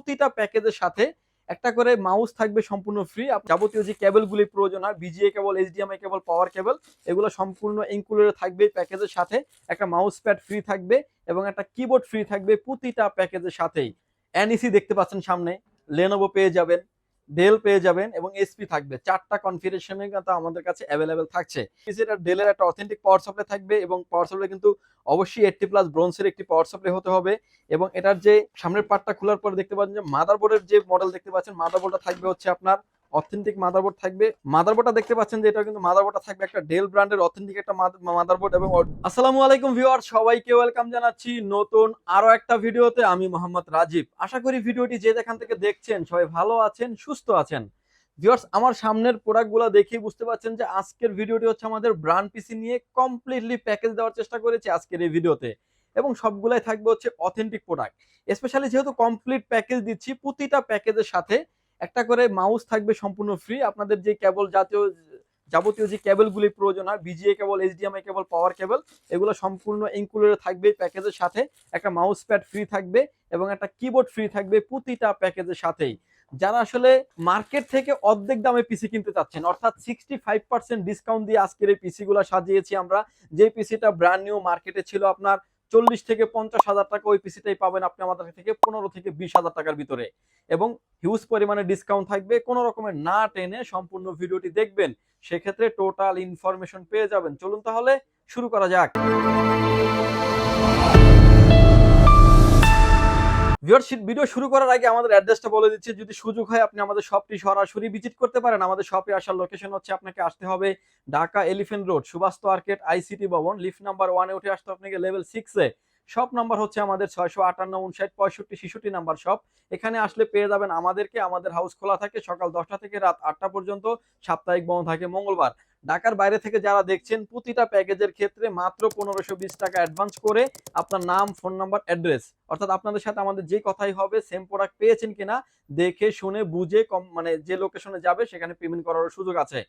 প্রতিটা প্যাকেজের সাথে একটা করে মাউস থাকবে সম্পূর্ণ ফ্রি যাবতীয় যে কেবলগুলি প্রয়োজন হয় বিজিএ কেবল এইচডিএমআই কেবল পাওয়ার কেবল এগুলো সম্পূর্ণ ইনক্লুডেড থাকবে প্যাকেজের সাথে। একটা মাউস প্যাড ফ্রি থাকবে এবং একটা কিবোর্ড ফ্রি থাকবে প্রতিটা প্যাকেজের সাথেই। এনইসি দেখতে পাচ্ছেন সামনে লেনোভো পেয়ে যাবেন। ডেল পেয়ে যাবেন এবং এসপি থাকবে। চারটা কনফিগারেশনে কিন্তু আমাদের কাছে অ্যাভেলেবেল থাকছে। এটা ডেলের একটা অথেন্টিক পাওয়ার সাপ্লাই থাকবে এবং পাওয়ার সাপ্লাই কিন্তু অবশ্যই এইটটি প্লাস ব্রোন্সের একটি পাওয়ার সাপ্লাই হতে হবে এবং এটার যে সামনের পার্টটা খোলার পরে দেখতে পাচ্ছেন যে মাদার বোর্ডের যে মডেল দেখতে পাচ্ছেন মাদার মাদারবোর্ডটা থাকবে হচ্ছে আপনার অথেন্টিক মাদারবোর্ড থাকবে। মাদারবোর্ডটা দেখতে পাচ্ছেন যে এটা কিন্তু মাদারবোর্ডটা থাকবে একটা ডেল ব্র্যান্ডের অথেন্টিক একটা মাদারবোর্ড এবং আসসালামু আলাইকুম ভিউয়ার সবাইকে ওয়েলকাম জানাচ্ছি নতুন আরও একটা ভিডিওতে। আমি মোহাম্মদ রাজীব। আশা করি ভিডিওটি যে যেখান থেকে দেখছেন সবাই ভালো আছেন, সুস্থ আছেন। ভিউয়ার্স আমার সামনের প্রোডাক্টগুলো দেখেই বুঝতে পারছেন যে আজকের ভিডিওটি হচ্ছে আমাদের ব্র্যান্ড পিসি নিয়ে কমপ্লিটলি প্যাকেজ দেওয়ার চেষ্টা করেছি আজকের এই ভিডিওতে। এবং সবগুলাই থাকবে হচ্ছে অথেন্টিক প্রোডাক্ট স্পেশালি যেহেতু কমপ্লিট প্যাকেজ দিচ্ছি, প্রতিটা প্যাকেজের সাথে একটা করে মাউস থাকবে সম্পূর্ণ ফ্রি আপনাদের যে কেবল জাতীয়, যাবতীয় যে কেবলগুলি প্রয়োজন হয় বিজিএ কেবল এইচডিএমআই কেবল পাওয়ার কেবল এগুলো সম্পূর্ণ ইনক্লুডেড থাকবে প্যাকেজের সাথে। একটা মাউস প্যাড ফ্রি থাকবে এবং একটা কিবোর্ড ফ্রি থাকবে প্রতিটা প্যাকেজের সাথেই। যারা আসলে মার্কেট থেকে অর্ধেক দামে পিসি কিনতে চাচ্ছেন, অর্থাৎ সিক্সটি ফাইভ পার্সেন্ট ডিসকাউন্ট দিয়ে আজকের এই পিসিগুলো সাজিয়েছি আমরা। যে পিসিটা ব্র্যান্ড নিউ মার্কেটে ছিল আপনার চল্লিশ থেকে পঞ্চাশ হাজার টাকা ওই পিসিটাই পাবেন আপনি আমাদের থেকে পনেরো থেকে বিশ হাজার টাকার ভিতরে। এবং হিউজ পরিমাণে ডিসকাউন্ট থাকবে, কোনো রকমের না টেনে সম্পূর্ণ ভিডিওটি দেখবেন। সেক্ষেত্রে টোটাল ইনফরমেশন পেয়ে যাবেন। চলুন তাহলে শুরু করা যাক। ভিউয়ারশিপ ভিডিও শুরু করার আগে আমাদের অ্যাড্রেসটা বলে দিচ্ছি। যদি সুযোগ হয়, আপনি আমাদের শপটি সরাসরি ভিজিট করতে পারেন। আমাদের শপে আসার লোকেশন হচ্ছে আপনাকে আসতে হবে Dhaka Elephant Road, Subhash Market ICT Bhaban. Lift number ওয়ানে উঠে আসতে আপনাকে লেভেল সিক্সে শপ নাম্বার হচ্ছে আমাদের ছয়শো আটান্ন, উনষাট, পঁয়ষট্টি, ছেষট্টি নাম্বার শপ। এখানে আসলে পেয়ে যাবেন আমাদেরকে, আমাদের হাউস খোলা থাকে সকাল দশটা থেকে রাত আটটা পর্যন্ত, সাপ্তাহিক বন্ধ থাকে মঙ্গলবার। ঢাকার বাইরে থেকে যারা দেখছেন, প্রতিটা প্যাকেজের ক্ষেত্রে মাত্র পনেরোশো বিশ টাকা অ্যাডভান্স করে আপনার নাম ফোন নাম্বার অ্যাড্রেস অর্থাৎ আপনাদের সাথে আমাদের যে কথাই হবে সেম প্রোডাক্ট পেয়েছেন কিনা, দেখে, শুনে, বুঝে, কম মানে যে লোকেশনে যাবে, সেখানে পেমেন্ট করার সুযোগ আছে।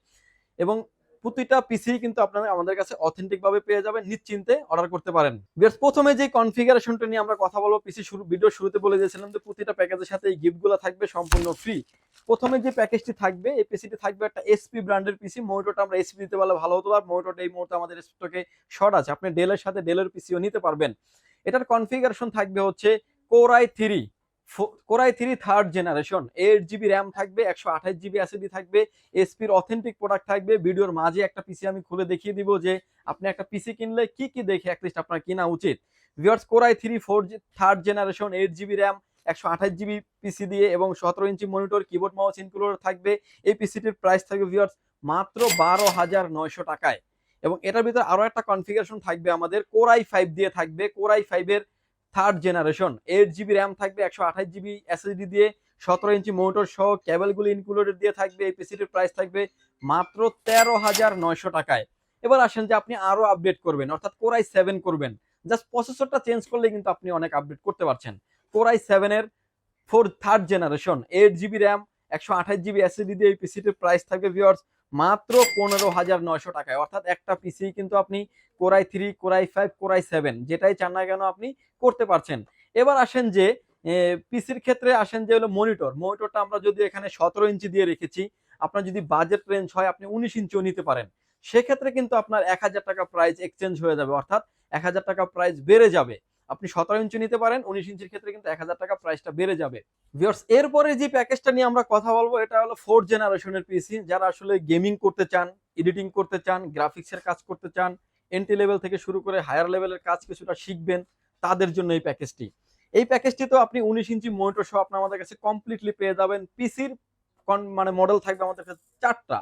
এবং প্রতিটা পিসি কিন্তু আপনারা আমাদের কাছে অথেন্টিক ভাবে পেয়ে যাবেন, নিশ্চিন্তে অর্ডার করতে পারেন। বেশ প্রথমে যে কনফিগারেশনটা নিয়ে আমরা কথা বলব পিসি শুরু ভিডিও শুরুতে বলে দিয়েছিলাম যে প্রতিটা প্যাকেজের সাথে এই গিফটগুলো থাকবে সম্পূর্ণ ফ্রি প্রথমে যে প্যাকেজটি থাকবে, এই পিসিটি থাকবে একটা এসপি ব্র্যান্ডের পিসি মোটোটা আমরা এসপি দিতে পারলে ভালো হতো, আর মোটোটা এই মুহূর্তে আমাদের স্টকে শর্ট আছে। আপনি ডেলের সাথে ডেলের পিসিও নিতে পারবেন। এটার কনফিগারেশন থাকবে হচ্ছে core i three core i three third generation. Eight GB RAM থাকবে, একশো আঠাশ জিবি এসএডি থাকবে এসপির অথেন্টিক প্রোডাক্ট থাকবে। ভিডিওর মাঝে একটা পিসি আমি খুলে দেখিয়ে দিব যে, আপনি একটা পিসি কিনলে কি কি দেখে অ্যাটলিস্ট আপনার কিনা উচিত। Viewers core i three four third generation eight GB RAM একশো আঠাশ জিবি পিসি দিয়ে এবং সতেরো inch monitor keyboard mouse include থাকবে। এই পিসিটির প্রাইস থাকবে ভিওর্স মাত্র বারো হাজার নয়শো টাকায়। এবং এটার ভিতরে আরও একটা কনফিগারেশন থাকবে আমাদের, কোরাই ফাইভ দিয়ে থাকবে। কোরাই ফাইভের third generation eight GB RAM থাকবে, একশো আঠাশ জিবি এসএসডি দিয়ে, সতেরো ইঞ্চি মোটর সহ কেবলগুলি ইনক্লুডেড দিয়ে থাকবে, এই পিসিটির প্রাইস থাকবে মাত্র তেরো হাজার নয়শো টাকায়। এবার আসেন যে আপনি আরও আপডেট করবেন, অর্থাৎ কোরাই সেভেন করবেন। জাস্ট প্রসেসরটা চেঞ্জ করলে কিন্তু আপনি অনেক আপডেট করতে পারছেন। কোরাই সেভেনের four third generation eight GB RAM একশো আঠাশ জিবি এসএসডি দিয়ে এই পিসিটির প্রাইস থাকবে ভিওর্স মাত্র পনেরো হাজার নয়শো টাকায়। অর্থাৎ একটা পিসি কিন্তু আপনি core i three, core i five, core i seven যেটাই চান না কেন আপনি করতে পারছেন। এবার আসেন যে পিসির ক্ষেত্রে আসেন যে হলো মনিটর। মনিটরটা আমরা যদি এখানে সতেরো ইঞ্চি দিয়ে রেখেছি, আপনার যদি বাজেট রেঞ্জ হয় আপনি উনিশ ইঞ্চিও নিতে পারেন। সেক্ষেত্রে কিন্তু আপনার এক হাজার টাকা প্রাইস এক্সচেঞ্জ হয়ে যাবে। অর্থাৎ এক হাজার টাকা প্রাইস বেড়ে যাবে। আপনি সতেরো ইঞ্চি নিতে পারেন, উনিশ ইঞ্চির ক্ষেত্রে কিন্তু এক হাজার টাকা প্রাইসটা বেড়ে যাবে। এরপরে যে প্যাকেজটা নিয়ে আমরা কথা বলব, এটা হলো ফোর্থ জেনারেশনের পিসি যারা আসলে গেমিং করতে চান এডিটিং করতে চান গ্রাফিক্সের কাজ করতে চান এন্ট্রি লেভেল থেকে শুরু করে হায়ার লেভেলের কাজ কিছুটা শিখবেন, তাদের জন্য এই প্যাকেজটি এই প্যাকেজটি তো আপনি উনিশ ইঞ্চি মনিটর সহ আপনি আমাদের কাছে কমপ্লিটলি পেয়ে যাবেন। পিসির মানে মডেল থাকবে আমাদের কাছে চারটা।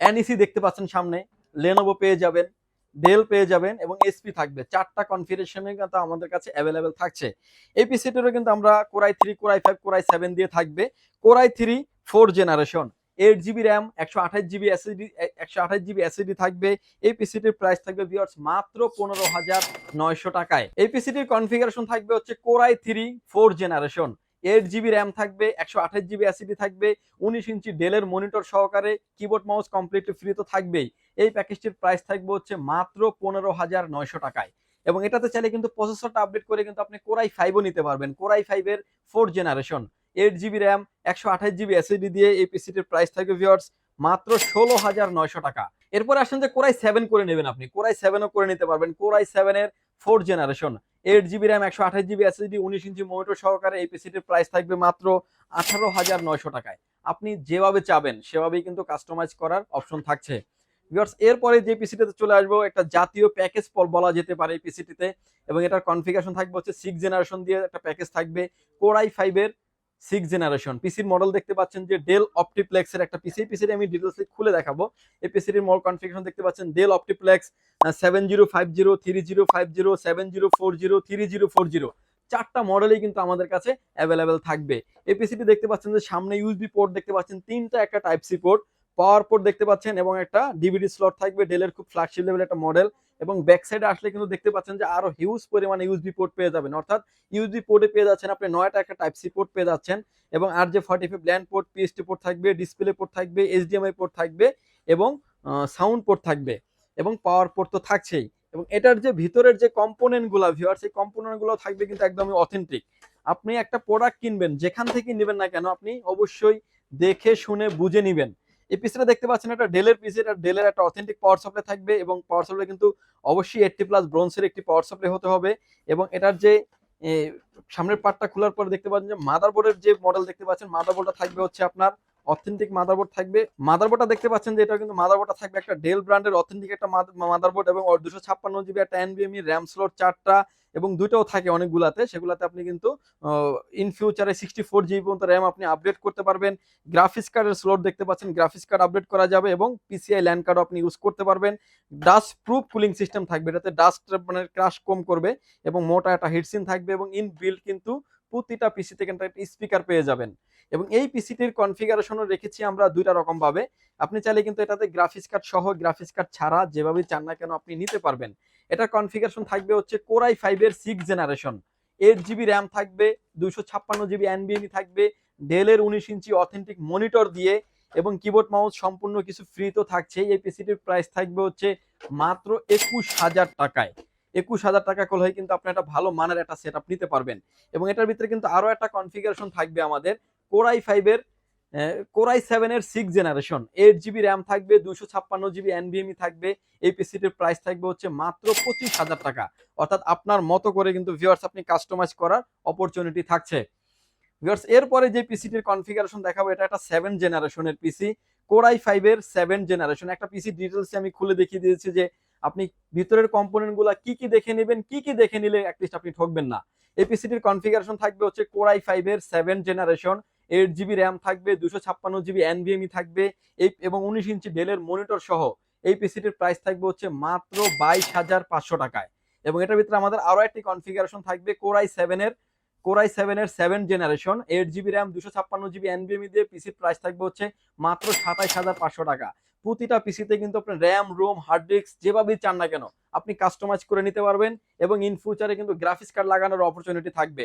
এনইসি দেখতে পাচ্ছেন সামনে। লেনোভো পেয়ে যাবেন। ডেল পেয়ে যাবেন এবং এসপি থাকবে। চারটা কনফিগারেশনে কিন্তু আমাদের কাছে অ্যাভেলেবেল থাকছে। এই পিসিটিরও কিন্তু আমরা core i three core i five core i seven দিয়ে থাকবে। Core i three four generation eight GB RAM একশো আঠাশ জিবি এসএসডি একশো আঠাশ জিবি এসএসডি থাকবে। এই পিসিটির প্রাইস থাকবে ভিওর্স মাত্র পনেরো হাজার নয়শো টাকায়। এই পিসিটির কনফিগারেশন থাকবে হচ্ছে core i three four generation eight GB RAM থাকবে, একশো আঠাশ জিবি অ্যাসিডি থাকবে, উনিশ ইঞ্চি ডেলের মনিটর সহকারে কিবোর্ড মাউস কমপ্লিটলি ফ্রি তো থাকবেই। এই প্যাকেজটির প্রাইস থাকবে হচ্ছে মাত্র পনেরো হাজার নয়শো টাকায়। এবং এটাতে চাইলে কিন্তু প্রসেসরটা আপডেট করে কিন্তু আপনি কোরাই ফাইভও নিতে পারবেন। কোরাই ফাইভের four generation eight GB RAM একশো আঠাশ জিবি এসএসডি দিয়ে এই পিসিটির প্রাইস থাকবে ভিউয়ার্স মাত্র ষোলো হাজার নয়শো টাকা। এরপর আসেন যে কোরাই সেভেন করে নেবেন আপনি। কোরাই সেভেনও করে নিতে পারবেন। কোরাই সেভেনের four generation eight GB RAM একশো আঠাশ জিবি এসএসডি উনিশ ইঞ্চি মোমেটো সহকারে এই পিসিটির প্রাইস থাকবে মাত্র আঠারো হাজার নয়শো টাকায়। আপনি যেভাবে চাবেন, সেভাবেই কিন্তু কাস্টমাইজ করার অপশন থাকছে। ভিউয়ার্স এরপরে যে পিসিটিতে চলে আসব, একটা জাতীয় প্যাকেজ বলা যেতে পারে এই পিসিটিতে এবং এটার কনফিগারেশন থাকবে হচ্ছে সিক্স জেনারেশন দিয়ে একটা প্যাকেজ থাকবে। কোরাই ফাইভের সিক্স জেনারেশন পিসির মডেল দেখতে পাচ্ছেন যে ডেল অপটিপ্লেক্সের একটা পিসি পিসির আমি ডিটেলস খুলে দেখাবো। এই পিসির মডেল কনফিগারেশন দেখতে পাচ্ছেন Dell OptiPlex seven zero five zero three zero five zero seven zero four zero three zero four zero চারটা মডেলই কিন্তু আমাদের কাছে অ্যাভেলেবেল থাকবে। এই পিসিটি দেখতে পাচ্ছেন যে সামনে ইউএসবি পোর্ট দেখতে পাচ্ছেন, তিনটা একটা type C port power port দেখতে পাচ্ছেন এবং একটা ডিভিডি স্লট থাকবে ডেলের খুব ফ্ল্যাগশিপ লেভেল একটা মডেল এবং ব্যাক সাইডে আসলে কিন্তু দেখতে পাচ্ছেন যে আরও হিউজ পরিমাণে ইউএসবি পোর্ট পেয়ে যাবেন। অর্থাৎ ইউএসবি পোর্টে পেয়ে যাচ্ছেন আপনি নয়টা একটা টাইপ সি পোর্ট পেয়ে যাচ্ছেন এবং আর যে forty five land port PST port থাকবে ডিসপ্লে পোর্ট থাকবে এইচডিএমআই পোর্ট থাকবে এবং সাউন্ড পোর্ট থাকবে এবং পাওয়ার পোর্ট তো থাকছেই এবং এটার যে ভিতরের যে কম্পোনেন্টগুলা ভিউয়ার সেই কম্পোনেন্টগুলো থাকবে কিন্তু একদমই অথেন্টিক আপনি একটা প্রোডাক্ট কিনবেন, যেখান থেকে নেবেন না কেন, আপনি অবশ্যই দেখে, শুনে, বুঝে নিবেন। এই পিসটা দেখতে পাচ্ছেন একটা ডেলের পিস, এটা ডেলের একটা অথেন্টিক পাওয়ার সাপ্লাই থাকবে এবং পাওয়ার সাপ্লাই কিন্তু অবশ্যই এইটটি প্লাস ব্রোঞ্জের একটি পাওয়ার সাপ্লাই হতে হবে এবং এটার যে সামনের পার্টটা খোলার পরে দেখতে পাচ্ছেন যে মাদার বোর্ডের যে মডেল দেখতে পাচ্ছেন মাদার মাদারবোর্ডটা থাকবে হচ্ছে আপনার অথেন্টিক মাদারবোর্ড থাকবে। মাদারবোর্ডটা দেখতে পাচ্ছেন যে এটা কিন্তু মাদারবোর্ডটা থাকবে একটা ডেল ব্র্যান্ডের অথেন্টিক একটা মাদারবোর্ড এবং দুশো ছাপ্পান্ন জিবি একটা এনবিএমই র্যাম স্লট চারটা এবং দুইটাও থাকে অনেকগুলাতে। সেগুলাতে আপনি কিন্তু ইন ফিউচারে সিক্সটি ফোর জিবি পর্যন্ত র্যাম আপনি আপডেট করতে পারবেন। গ্রাফিক্স কার্ডের স্লট দেখতে পাচ্ছেন। গ্রাফিক্স কার্ড আপডেট করা যাবে এবং পিসিআই ল্যান্ড কার্ডও আপনি ইউজ করতে পারবেন। ডাস্ট প্রুফ কুলিং সিস্টেম থাকবে। এটাতে ডাস্ট মানে ক্রাশ কম করবে এবং মোটা একটা হিটসিন থাকবে এবং ইন বিল্ড কিন্তু প্রতিটা পিসিতে কিন্তু একটা স্পিকার পেয়ে যাবেন। এবং এই পিসিটির কনফিগারেশনও রেখেছি আমরা দুইটা রকম ভাবে। আপনি চাইলে কিন্তু এটাতে গ্রাফিক্স কার্ড সহ গ্রাফিক্স কার্ড ছাড়া যেভাবে চান না কেন আপনি নিতে পারবেন। এটা কনফিগারেশন থাকবে হচ্ছে কোরাই ফাইভের six generation eight GB RAM থাকবে, দুইশো ছাপ্পান্ন জিবি এনবিএমই থাকবে ডেলের উনিশ ইঞ্চি অথেন্টিক মনিটর দিয়ে এবং কিবোর্ড মাউস সম্পূর্ণ কিছু ফ্রি তো থাকছে এই পিসিটির প্রাইস থাকবে হচ্ছে মাত্র একুশ হাজার টাকায়। একুশ হাজার টাকা করলে কিন্তু আপনি একটা ভালো মানের একটা সেট নিতে পারবেন। এবং এটার ভিতরে কিন্তু আরও একটা কনফিগারেশন থাকবে আমাদের। কোরাই ফাইভের কোরাই সেভেনের six generation eight GB RAM থাকবে দুশো ছাপ্পান্ন জিবি এনবিএমই থাকবে, এই পিসিটির প্রাইস থাকবে হচ্ছে মাত্র পঁচিশ হাজার টাকা। অর্থাৎ আপনার মতো করে কিন্তু ভিওয়ার্স আপনি কাস্টমাইজ করার অপরচুনিটি থাকছে। ভিউয়ার্স এরপরে যে পিসিটির কনফিগারেশন দেখাবো, এটা একটা সেভেন জেনারেশনের পিসি কোরাই ফাইভের সেভেন জেনারেশন একটা পিসি ডিটেলস আমি খুলে দেখিয়ে দিয়েছি যে আপনি ভিতরের কম্পোনেন্টগুলা কি কি দেখে নেবেন, কি কি দেখে নিলে অ্যাটলিস্ট আপনি ঠকবেন না। এই পিসিটির কনফিগারেশন থাকবে হচ্ছে কোরাই ফাইভের seven generation eight GB RAM থাকবে, দুশো ছাপ্পান্ন জিবি এনবিএমই থাকবে, এই এবং উনিশ ইঞ্চি ডেলের মনিটর সহ এই পিসিটির প্রাইস থাকবে হচ্ছে মাত্র বাইশ হাজার পাঁচশো টাকায়। এবং এটার ভিতরে আমাদের আরও একটি কনফিগারেশন থাকবে কোরাই সেভেনের কোরাই সেভেনের seven generation eight GB RAM দুশো ছাপ্পান্ন জিবি এনবিএমই দিয়ে পিসির প্রাইস থাকবে হচ্ছে মাত্র সাতাইশ হাজার পাঁচশো টাকা। প্রতিটা পিসিতে কিন্তু আপনি র্যাম রোম হার্ড ডিস্ক যেভাবেই চান না কেন, আপনি কাস্টমাইজ করে নিতে পারবেন এবং ইন ফিউচারে কিন্তু গ্রাফিক্স কার্ড লাগানোর অপরচুনিটি থাকবে।